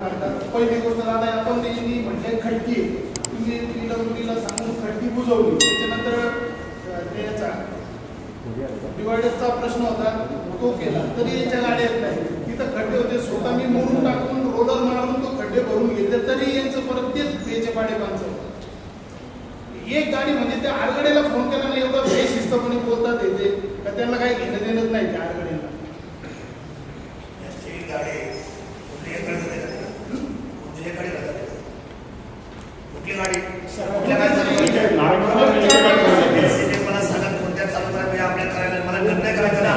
पहिली गोष्ट दादा आपण त्यांनी म्हटले खडकी तुम्ही तिला मुलीला सांगून खडकी बुजवली. त्याच्यानंतर त्याचा डिवायडरचा प्रश्न होता तो केला. तरी याच्या गाड्या येत नाही. तिथं खड्डे होते स्वतः मी मोडून टाकून रोडर मारून तो खड्डे भरून घेतले तरी यांचं परत तेच बेचे पाडेपांचं एक गाडी म्हणजे त्या आरगडेला फोन केला नाही एवढं बेशिस्तपणे बोलतात येते का त्यांना काही घेणं देणं नाही. त्या मला सांगा कोणत्या चालू करा मी आपल्या करायला मला निर्णय करायचा ना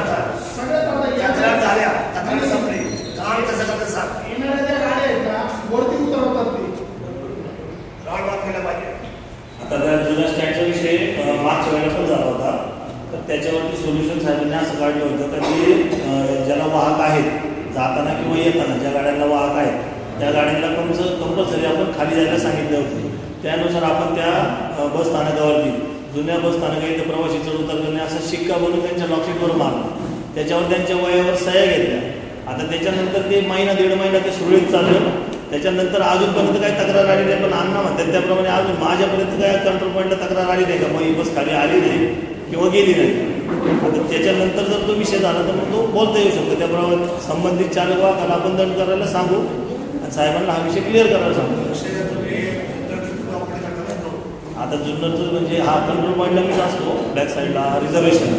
तक्रार झाल्या. तक्रार संपली. काम कसं करतं सांग? आता त्या जुन्या स्टँडचा विषय मागच्या वेळेला पण झाला होता. तर त्याच्यावरती सोल्युशन साहेबांनी असं काढलं होतं. का की ज्याला वाहक आहेत जाताना किंवा येताना ज्या गाड्यांना वाहक आहेत त्या गाड्यांना कमच कंपल्सरी आपण खाली जायला सांगितलं होतं. त्यानुसार आपण त्या बस स्थानकावरती जुन्या बस स्थानका इथं प्रवासी चढ उतर करणे असं शिक्का बनवून त्यांच्या लॉकेटवर मारला. त्याच्यावर त्यांच्या वयावर सह्या घेतल्या. आता त्याच्यानंतर ते महिना दीड महिना ते सुरळीत चाललं. त्याच्यानंतर अजूनपर्यंत काही तक्रार आली नाही पण अण्णा म्हणतात त्याप्रमाणे अजून माझ्यापर्यंत काय कंट्रोल पॉईंटला तक्रार आली नाही का? मग ही बस खाली आली नाही किंवा गेली नाही. आता त्याच्यानंतर जर तो विषय झाला तर मग तो बोलता येऊ शकतो. त्याप्रमाणे संबंधित चालक वाहकाला आपण दंड करायला सांगू. आणि साहेबांना हा विषय क्लिअर करायला सांगतो. आता जुन्नरचं म्हणजे हा कंट्रोल पॉईंटला मीच असतो बॅक साईडला रिझर्वेशन